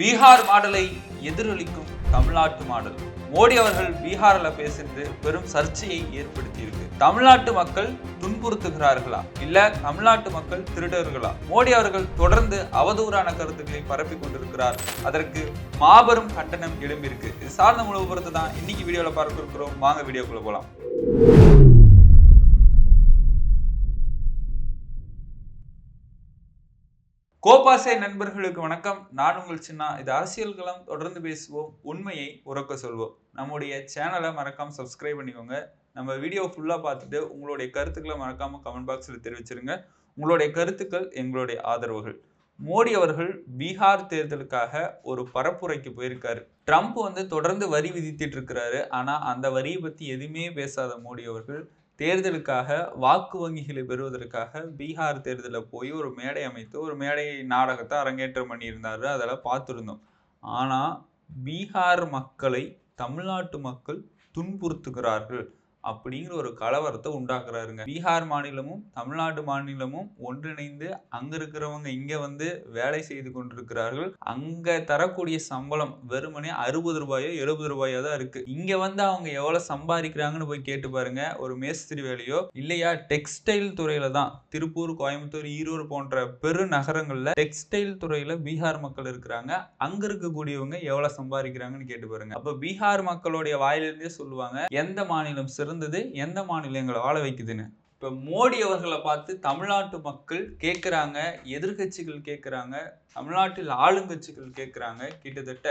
பீகார் மாடலை எதிரொலிக்கும் தமிழ்நாட்டு மாடல். மோடி அவர்கள் பீகாரில் பேசுறது பெரும் சர்ச்சையை ஏற்படுத்தி இருக்கு தமிழ்நாட்டு மக்கள் துன்புறுத்துகிறார்களா? இல்ல தமிழ்நாட்டு மக்கள் திருடர்களா? மோடி அவர்கள் தொடர்ந்து அவதூறான கருத்துக்களை பரப்பி கொண்டிருக்கிறார். அதற்கு மாபெரும் கண்டனம் எழும்பியிருக்கு. இது சார்ந்த முழு விவரத்தை தான் இன்னைக்கு வீடியோவில் பார்க்க இருக்கிறோம் வாங்க வீடியோக்குள்ள போலாம். கோபாசை நண்பர்களுக்கு வணக்கம். நான் உங்கள் சின்ன. இது அரசியல் களம். தொடர்ந்து பேசுவோம். உண்மையை உறக்க சொல்வோம். நம்முடைய சேனலை மறக்காம சப்ஸ்கிரைப் பண்ணிக்கோங்க. நம்ம வீடியோ ஃபுல்லாக பார்த்துட்டு உங்களுடைய கருத்துக்களை மறக்காம கமெண்ட் பாக்ஸில் தெரிவிச்சிருங்க. உங்களுடைய கருத்துக்கள் எங்களுடைய ஆதரவுகள். மோடி அவர்கள் பீகார் தேர்தலுக்காக ஒரு பரப்புரைக்கு போயிருக்காரு. ட்ரம்ப் வந்து தொடர்ந்து வரி விதித்திட்டு இருக்கிறாரு. ஆனால் அந்த வரியை பற்றி எதுவுமே பேசாத மோடி அவர்கள் தேர்தலுக்காக வாக்கு வங்கிகளை பெறுவதற்காக பீகார் தேர்தலில் போய் ஒரு மேடை அமைத்து ஒரு மேடை நாடகத்தை அரங்கேற்றம் பண்ணியிருந்தாரு. அதெல்லாம் பார்த்துருந்தோம். ஆனால் பீகார் மக்களை தமிழ்நாட்டு மக்கள் துன்புறுத்துகிறார்கள். அப்படிங்கிற ஒரு கலவரத்தை உண்டாக்குறாருங்க. பீகார் மாநிலமும் தமிழ்நாடு மாநிலமும் ஒன்றிணைந்து அங்க இருக்கிறவங்க இங்க வந்து வேலை செய்து கொண்டிருக்கிறார்கள். அங்க தரக்கூடிய சம்பளம் வெறுமனே அறுபது ரூபாயோ எழுபது ரூபாயோ தான் இருக்கு. இங்க வந்து அவங்க எவ்வளவு சம்பாதிக்கிறாங்கன்னு போய் கேட்டு பாருங்க. ஒரு மேஸ்திரி வேலையோ இல்லையா டெக்ஸ்டைல் துறையில தான். திருப்பூர் கோயம்புத்தூர் ஈரூர் போன்ற பெரு நகரங்கள்ல டெக்ஸ்டைல் துறையில பீகார் மக்கள் இருக்கிறாங்க. அங்க இருக்கக்கூடியவங்க எவ்வளவு சம்பாதிக்கிறாங்கன்னு கேட்டு பாருங்க. அப்ப பீகார் மக்களுடைய வாயிலிருந்தே சொல்லுவாங்க எந்த மாநிலம் சிறந்த சிறந்தது எந்த மாநிலங்களை வாழ வைக்குதுன்னு? இப்போ மோடி அவர்களை பார்த்து தமிழ்நாட்டு மக்கள் கேட்குறாங்க எதிர்கட்சிகள் கேட்குறாங்க தமிழ்நாட்டில் ஆளுங்கட்சிகள் கேட்குறாங்க கிட்டத்தட்ட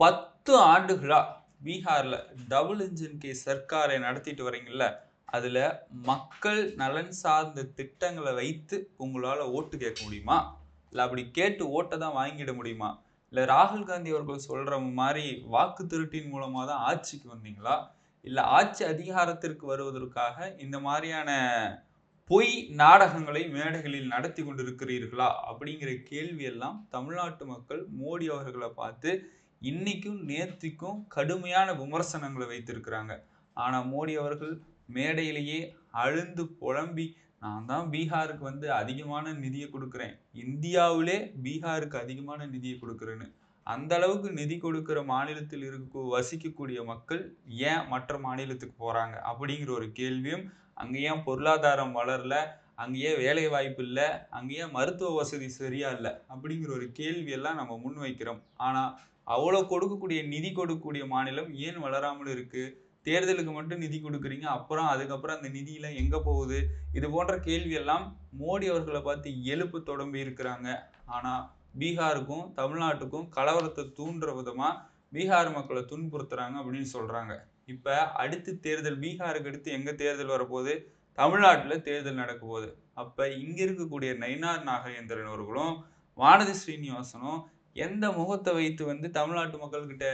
பத்து ஆண்டுகளாக பீகாரில் டபுள் இன்ஜின் கே சர்க்காரை நடத்திட்டு வரீங்கல்ல அதில் மக்கள் நலன் சார்ந்த திட்டங்களை வைத்து உங்களால் ஓட்டு கேட்க முடியுமா? இல்லை அப்படி கேட்டு ஓட்டை தான் வாங்கிட முடியுமா? இல்லை ராகுல் காந்தி அவர்கள் சொல்கிற மாதிரி வாக்கு திருட்டின் மூலமாக தான் ஆட்சிக்கு வந்தீங்களா? இல்லை ஆட்சி அதிகாரத்திற்கு வருவதற்காக இந்த மாதிரியான பொய் நாடகங்களை மேடைகளில் நடத்தி கொண்டிருக்கிறீர்களா? அப்படிங்கிற கேள்வியெல்லாம் தமிழ்நாட்டு மக்கள் மோடி அவர்களை பார்த்து இன்னைக்கும் நேர்த்திக்கும் கடுமையான விமர்சனங்களை வைத்திருக்கிறாங்க. ஆனால் மோடி அவர்கள் மேடையிலேயே அழுந்து புலம்பி நான் தான் பீகாருக்கு வந்து அதிகமான நிதியை கொடுக்குறேன். இந்தியாவிலே பீகாருக்கு அதிகமான நிதியை கொடுக்குறேன்னு. அந்த அளவுக்கு நிதி கொடுக்கிற மாநிலத்தில் இருக்க வசிக்கக்கூடிய மக்கள் ஏன் மற்ற மாநிலத்துக்கு போகிறாங்க அப்படிங்கிற ஒரு கேள்வியும் அங்க ஏன் பொருளாதாரம் வளரல அங்கேயே வேலை வாய்ப்பு இல்லை அங்கேயே மருத்துவ வசதி சரியா இல்லை அப்படிங்கிற ஒரு கேள்வியெல்லாம் நம்ம நம்ம முன்வைக்கிறோம் ஆனால் அவ்வளோ கொடுக்கக்கூடிய நிதி கொடுக்கக்கூடிய மாநிலம் ஏன் வளராமல் இருக்குது தேர்தலுக்கு மட்டும் நிதி கொடுக்குறீங்க அப்புறம் அதுக்கப்புறம் அந்த நிதியெலாம் எங்கே போகுது? இது போன்ற கேள்வியெல்லாம் மோடி அவர்களை பார்த்து எழுப்பு தொடம்பி இருக்கிறாங்க. ஆனால் பீகாருக்கும் தமிழ்நாட்டுக்கும் கலவரத்தை தூண்டுற விதமாக பீகார் மக்களை துன்புறுத்துறாங்க அப்படின்னு சொல்கிறாங்க இப்போ அடுத்து தேர்தல் பீகாருக்கு அடுத்து எங்கே தேர்தல் வரப்போகுது? தமிழ்நாட்டில் தேர்தல் நடக்க போகுது. இங்கே இருக்கக்கூடிய நயினார் நாகேந்திரன் அவர்களும் வானதி ஸ்ரீனிவாசனும் எந்த முகத்தை வைத்து வந்து தமிழ்நாட்டு மக்கள்கிட்ட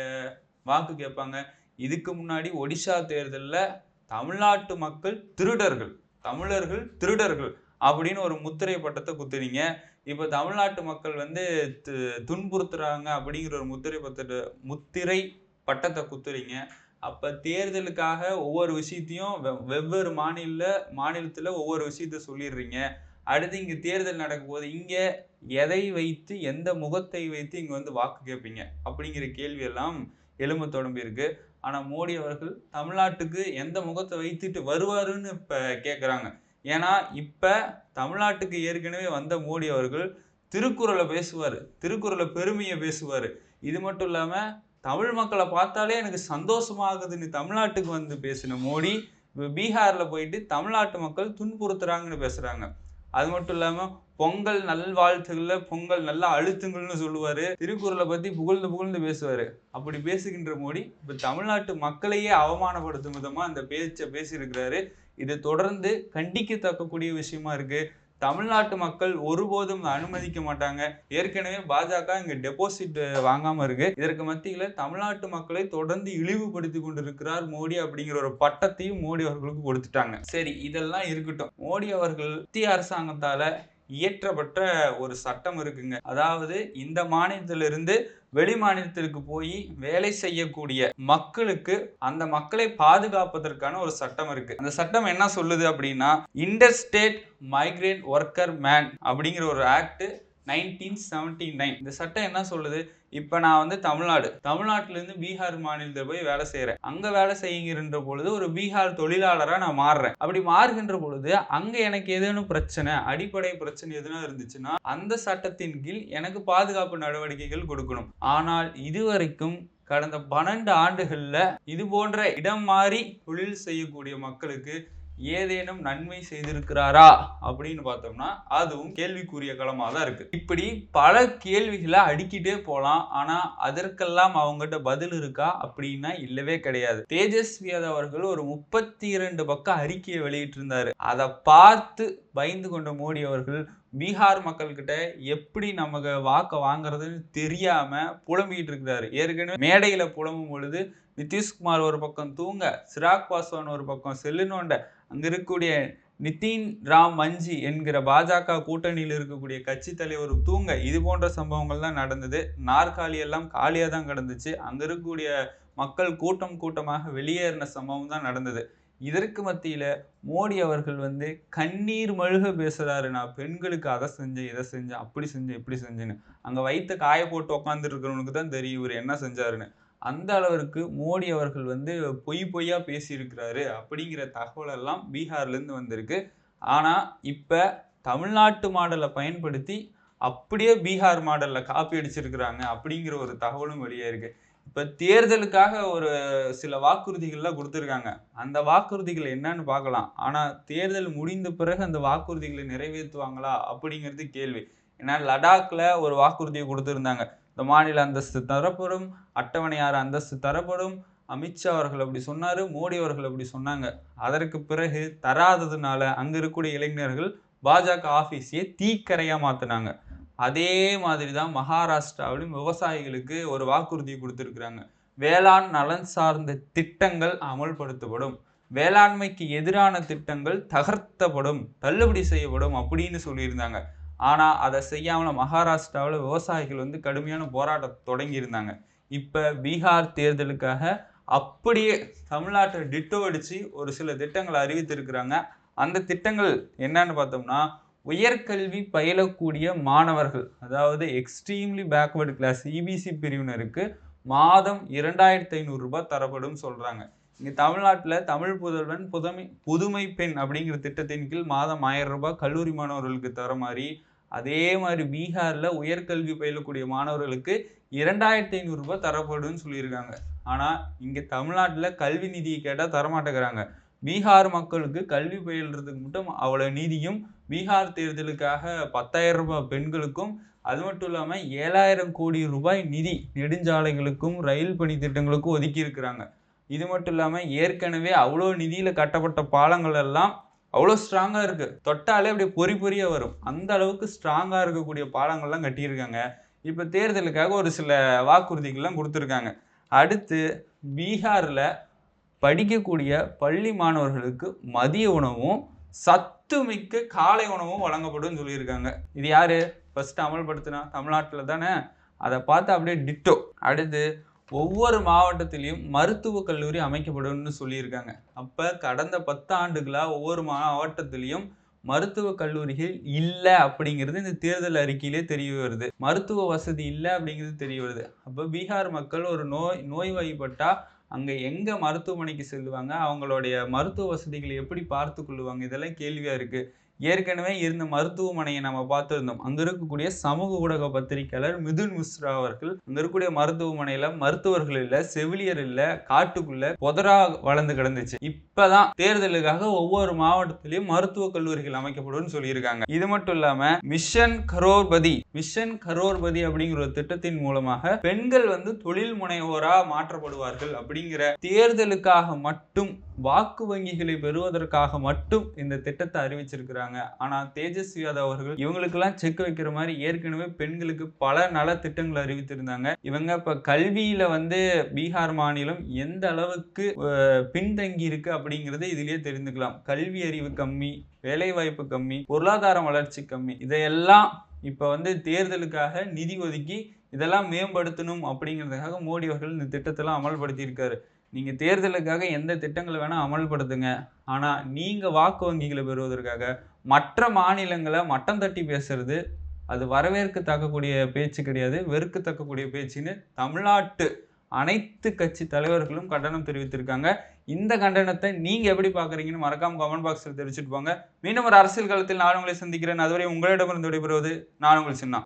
வாக்கு கேட்பாங்க? இதுக்கு முன்னாடி ஒடிஷா தேர்தலில் தமிழ்நாட்டு மக்கள் திருடர்கள் தமிழர்கள் திருடர்கள் அப்படின்னு ஒரு முத்திரை பட்டத்தை குத்துறீங்க இப்போ தமிழ்நாட்டு மக்கள் வந்து து- துன்புறுத்துறாங்க அப்படிங்கிற ஒரு முத்திரை பத்திர முத்திரை பட்டத்தை குத்துறீங்க. அப்போ தேர்தலுக்காக ஒவ்வொரு விஷயத்தையும் வெவ்- வெவ்வேறு மாநில மாநிலத்தில் ஒவ்வொரு விஷயத்த சொல்லிடுறீங்க. அடுத்து இங்கே தேர்தல் நடக்கும் போது எதை வைத்து எந்த முகத்தை வைத்து இங்கே வந்து வாக்கு கேட்பீங்க அப்படிங்கிற கேள்வி எல்லாம் எலும்பு தொடம்பி இருக்கு. ஆனால் மோடி அவர்கள் தமிழ்நாட்டுக்கு எந்த முகத்தை வைத்துட்டு வருவாருன்னு இப்போ கேட்குறாங்க ஏன்னா இப்போ தமிழ்நாட்டுக்கு ஏற்கனவே வந்த மோடி அவர்கள் திருக்குறளை பேசுவார். திருக்குறளை பெருமையை பேசுவார். இது மட்டும் இல்லாமல் தமிழ் மக்களை பார்த்தாலே எனக்கு சந்தோஷமாகுதுன்னு தமிழ்நாட்டுக்கு வந்து பேசின மோடி இப்போ பீகாரில் போயிட்டு தமிழ்நாட்டு மக்கள் துன்புறுத்துறாங்கன்னு பேசுகிறாங்க அது மட்டும் இல்லாமல் பொங்கல் நல்வாழ்த்துகளில் பொங்கல் நல்லா அழுத்துங்கள்னு சொல்லுவார். திருக்குறளை பற்றி புகழ்ந்து புகழ்ந்து பேசுவார். அப்படி பேசுகின்ற மோடி இப்போ தமிழ்நாட்டு மக்களையே அவமானப்படுத்தும் விதமாக அந்த பேச்சை பேசியிருக்கிறாரு. இது தொடர்ந்து கண்டிக்கத்தக்கக்கூடிய விஷயமா இருக்கு. தமிழ்நாட்டு மக்கள் ஒருபோதும் அனுமதிக்க மாட்டாங்க. ஏற்கனவே பாஜக இங்க டெபாசிட் வாங்காம இருக்கு. இதற்கு மத்தியில தமிழ்நாட்டு மக்களை தொடர்ந்து இழிவுபடுத்தி கொண்டிருக்கிறார் மோடி அப்படிங்கிற ஒரு பட்டத்தையும் மோடி அவர்களுக்கு கொடுத்துட்டாங்க. சரி இதெல்லாம் இருக்கட்டும். மோடி அவர்கள் மத்திய அரசாங்கத்தால இயற்றப்பட்ட ஒரு சட்டம் இருக்குங்க. அதாவது இந்த மாநிலத்திலிருந்து வெளி மாநிலத்திற்கு போய் வேலை செய்யக்கூடிய மக்களுக்கு அந்த மக்களை பாதுகாப்பதற்கான ஒரு சட்டம் இருக்கு. அந்த சட்டம் என்ன சொல்லுது அப்படின்னா inter state migrate worker man அப்படிங்கிற ஒரு ஆக்ட் நைன்டீன் செவன்டி நைன். இந்த சட்டம் என்ன சொல்லுது? இப்போ நான் வந்து தமிழ்நாடு. தமிழ்நாட்டிலேருந்து பீகார் மாநிலத்தில் போய் வேலை செய்கிறேன் அங்கே வேலை செய்யுங்கிற பொழுது ஒரு பீகார் தொழிலாளராக நான் மாறுறேன். அப்படி மாறுகின்ற பொழுது அங்கே எனக்கு ஏதேனும் பிரச்சனை அடிப்படை பிரச்சனை எதுனா இருந்துச்சுன்னா அந்த சட்டத்தின் கீழ் எனக்கு பாதுகாப்பு நடவடிக்கைகள் கொடுக்கணும். ஆனால் இதுவரைக்கும் கடந்த பன்னெண்டு ஆண்டுகளில் இது போன்ற இடம் மாறி தொழில் செய்யக்கூடிய மக்களுக்கு ஏதேனும் நன்மை செய்திருக்கிறாரா அப்படின்னு பார்த்தோம்னா அதுவும் கேள்விக்குரிய களமாக தான் இருக்கு. இப்படி பல கேள்விகளை அடிக்கிட்டே போகலாம் ஆனா அதற்கெல்லாம் அவங்ககிட்ட பதில் இருக்கா அப்படின்னா இல்லவே கிடையாது. தேஜஸ்வி யாதவ் அவர்கள் ஒரு முப்பத்தி இரண்டு பக்கம் அறிக்கையை வெளியிட்டிருந்தாரு. அதை பார்த்து பயந்து கொண்ட மோடி அவர்கள் பீகார் மக்கள்கிட்ட எப்படி நமக்கு வாக்கை வாங்குறதுன்னு தெரியாம புலம்பிக்கிட்டு இருக்கிறாரு. ஏற்கனவே மேடையில புலம்பும் பொழுது நிதிஷ்குமார் ஒரு பக்கம் தூங்க சிராக் பாஸ்வான் ஒரு பக்கம் செல்லு நோண்ட அங்கே இருக்கக்கூடிய நிதின் ராம் மஞ்சி என்கிற பாஜக கூட்டணியில் இருக்கக்கூடிய கட்சி தலைவர் தூங்க. இது போன்ற சம்பவங்கள் தான் நடந்தது. நாற்காலி எல்லாம் காலியாக தான் கிடந்துச்சு. அங்கே இருக்கக்கூடிய மக்கள் கூட்டம் கூட்டமாக வெளியேறின சம்பவம் தான் நடந்தது. இதற்கு மத்தியில் மோடி அவர்கள் வந்து கண்ணீர் மழுக பேசுகிறாரு நான் பெண்களுக்கு அதை செஞ்சேன் இதை செஞ்சேன் அப்படி செஞ்சேன் இப்படி செஞ்சேன்னு. அங்கே வயிற்று காய போட்டு உட்காந்துட்டு தான் தெரியும் இவர் என்ன செஞ்சாருன்னு. அந்த அளவிற்கு மோடி அவர்கள் வந்து பொய் பொய்யா பேசியிருக்கிறாரு அப்படிங்கிற தகவல் எல்லாம் பீகார்லேருந்து வந்திருக்கு. ஆனால் இப்போ தமிழ்நாட்டு மாடலை பயன்படுத்தி அப்படியே பீகார் மாடலில் காப்பி அடிச்சிருக்கிறாங்க அப்படிங்கிற ஒரு தகவலும் வெளியே இருக்கு. இப்போ தேர்தலுக்காக ஒரு சில வாக்குறுதிகள்லாம் கொடுத்துருக்காங்க. அந்த வாக்குறுதிகள் என்னன்னு பார்க்கலாம். ஆனால் தேர்தல் முடிந்த பிறகு அந்த வாக்குறுதிகளை நிறைவேற்றுவாங்களா அப்படிங்கிறது கேள்வி. ஏன்னா லடாக்ல ஒரு வாக்குறுதியை கொடுத்துருந்தாங்க. இந்த மாநில அந்தஸ்து தரப்படும் அட்டவணையார் அந்தஸ்து தரப்படும். அமித்ஷா அவர்கள் அப்படி சொன்னார் மோடி அவர்கள் அப்படி சொன்னாங்க. அதற்கு பிறகு தராததுனால அங்கே இருக்கக்கூடிய இளைஞர்கள் பாஜக ஆஃபீஸையே தீக்கரையாக மாற்றினாங்க அதே மாதிரி தான் மகாராஷ்டிராவிலும் விவசாயிகளுக்கு ஒரு வாக்குறுதி கொடுத்துருக்குறாங்க. வேளாண் நலன் சார்ந்த திட்டங்கள் அமல்படுத்தப்படும். வேளாண்மைக்கு எதிரான திட்டங்கள் தகர்த்தப்படும் தள்ளுபடி செய்யப்படும் அப்படின்னு சொல்லியிருந்தாங்க. ஆனால் அதை செய்யாமல் மகாராஷ்டிராவில் விவசாயிகள் வந்து கடுமையான போராட்டம் தொடங்கியிருந்தாங்க இப்போ பீகார் தேர்தலுக்காக அப்படியே தமிழ்நாட்டை டிட்டோ அடித்து ஒரு சில திட்டங்களை அறிவித்திருக்கிறாங்க. அந்த திட்டங்கள் என்னன்னு பார்த்தோம்னா உயர்கல்வி பயிலக்கூடிய மாணவர்கள் அதாவது எக்ஸ்ட்ரீம்லி பேக்வர்டு கிளாஸ் இபிசி பிரிவினருக்கு மாதம் இரண்டாயிரத்தி ஐநூறுரூபா தரப்படும் சொல்கிறாங்க இங்கே தமிழ்நாட்டில் தமிழ் புதல்வன் புதுமை புதுமை பெண் அப்படிங்கிற திட்டத்தின் கீழ் மாதம் ஆயிரம் ரூபாய் கல்லூரி மாணவர்களுக்கு தர மாதிரி அதே மாதிரி பீகாரில் உயர்கல்வி பயிலக்கூடிய மாணவர்களுக்கு இரண்டாயிரத்தி ஐநூறுரூபா தரப்படும்னு சொல்லியிருக்காங்க. ஆனால் இங்கே தமிழ்நாட்டில் கல்வி நிதியை கேட்டால் தரமாட்டேங்கிறாங்க. பீகார் மக்களுக்கு கல்வி பயில்றதுக்கு மட்டும் அவ்வளோ நிதியும் பீகார் தேர்தலுக்காக பத்தாயிரம் ரூபாய் பெண்களுக்கும் அது மட்டும் இல்லாமல் ஏழாயிரம் கோடி ரூபாய் நிதி நெடுஞ்சாலைகளுக்கும் ரயில் பணி திட்டங்களுக்கும் ஒதுக்கி இருக்கிறாங்க. இது மட்டும் இல்லாமல் ஏற்கனவே அவ்வளோ நிதியில் கட்டப்பட்ட பாலங்கள் எல்லாம் அவ்வளோ ஸ்ட்ராங்காக இருக்குது தொட்டாலே அப்படியே பொறி பொறியாக வரும். அந்த அளவுக்கு ஸ்ட்ராங்காக இருக்கக்கூடிய பாலங்கள்லாம் கட்டியிருக்காங்க. இப்போ தேர்தலுக்காக ஒரு சில வாக்குறுதிகள்லாம் கொடுத்துருக்காங்க. அடுத்து பீகாரில் படிக்கக்கூடிய பள்ளி மாணவர்களுக்கு மதிய உணவும் சத்துமிக்க காலை உணவும் வழங்கப்படும் சொல்லியிருக்காங்க. இது யார்? ஃபஸ்ட்டு அமல்படுத்தினா தமிழ்நாட்டில் தானே? அதை பார்த்து அப்படியே டிட்டோ அடுத்து ஒவ்வொரு மாவட்டத்திலையும் மருத்துவக் கல்லூரி அமைக்கப்படும்னு சொல்லியிருக்காங்க. அப்போ கடந்த பத்து ஆண்டுகளாக ஒவ்வொரு மாவட்டத்திலையும் மருத்துவக் கல்லூரிகள் இல்லை அப்படிங்கிறது இந்த தேர்தல் அறிக்கையிலே தெரிய வருது. மருத்துவ வசதி இல்லை அப்படிங்கிறது தெரிய வருது. அப்போ பீகார் மக்கள் ஒரு நோய் நோய்வாய்ப்பட்டா அங்கே எங்கே மருத்துவமனைக்கு செல்லுவாங்க? அவங்களுடைய மருத்துவ வசதிகளை எப்படி பார்த்து கொள்ளுவாங்க? இதெல்லாம் கேள்வியாக இருக்குது ஏற்கனவே இருந்த மருத்துவமனையை நம்ம பார்த்துருந்தோம். அங்கே இருக்கக்கூடிய சமூக ஊடக பத்திரிகையாளர் மிதுன் மிஸ்ரா அவர்கள் அங்கே இருக்கக்கூடிய மருத்துவமனையில் மருத்துவர்கள் இல்லை செவிலியர் இல்லை காட்டுக்குள்ள புதரா வளர்ந்து கிடந்துச்சு. இப்பதான் தேர்தலுக்காக ஒவ்வொரு மாவட்டத்திலையும் மருத்துவ கல்லூரிகள் அமைக்கப்படும் சொல்லியிருக்காங்க. இது மட்டும் இல்லாம மிஷன் கரோர்பதி மிஷன் கரோர்பதி அப்படிங்கிற ஒரு திட்டத்தின் மூலமாக பெண்கள் வந்து தொழில் முனைவோரா மாற்றப்படுவார்கள் அப்படிங்கிற தேர்தலுக்காக மட்டும் வாக்கு வங்கிகளை பெறுவதற்காக மட்டும் இந்த திட்டத்தை அறிவிச்சிருக்கிறாங்க. ஆனா தேஜஸ்வி யாதவ் அவர்கள் இவங்களுக்கெல்லாம் செக் வைக்கிற மாதிரி ஏற்கனவே பெண்களுக்கு பல நல திட்டங்கள் அறிவித்திருந்தாங்க. இவங்க இப்ப கல்வியில வந்து பீகார் மாநிலம் எந்த அளவுக்கு பின்தங்கி இருக்கு அப்படிங்கிறத இதுலயே தெரிந்துக்கலாம். கல்வி அறிவு கம்மி வேலைவாய்ப்பு கம்மி பொருளாதார வளர்ச்சி கம்மி. இதையெல்லாம் இப்ப வந்து தேர்தலுக்காக நிதி ஒதுக்கி இதெல்லாம் மேம்படுத்தணும் அப்படிங்கிறதுக்காக மோடி அவர்கள் இந்த திட்டத்தெல்லாம் அமல்படுத்தியிருக்காரு. நீங்கள் நீங்க தேர்தலுக்காக எந்த திட்டங்களை வேணால் அமல்படுத்துங்க. ஆனா நீங்கள் வாக்கு வங்கிகளை பெறுவதற்காக மற்ற மாநிலங்களை மட்டம் தட்டி பேசுறது அது வரவேற்கத்தக்கக்கூடிய பேச்சு கிடையாது வெறுக்கத்தக்கக்கூடிய பேச்சுன்னு தமிழ்நாட்டு அனைத்து கட்சி தலைவர்களும் கண்டனம் தெரிவித்திருக்காங்க. இந்த கண்டனத்தை நீங்க எப்படி பார்க்குறீங்கன்னு மறக்காம கமெண்ட் பாக்ஸில் தெரிவிச்சுட்டு போங்க. மீண்டும் ஒரு அரசியல் காலத்தில் நான் உங்களை சந்திக்கிறேன். அதுவரை உங்களிடமிருந்து விடைபெறுவது நான் உங்கள் சின்ன.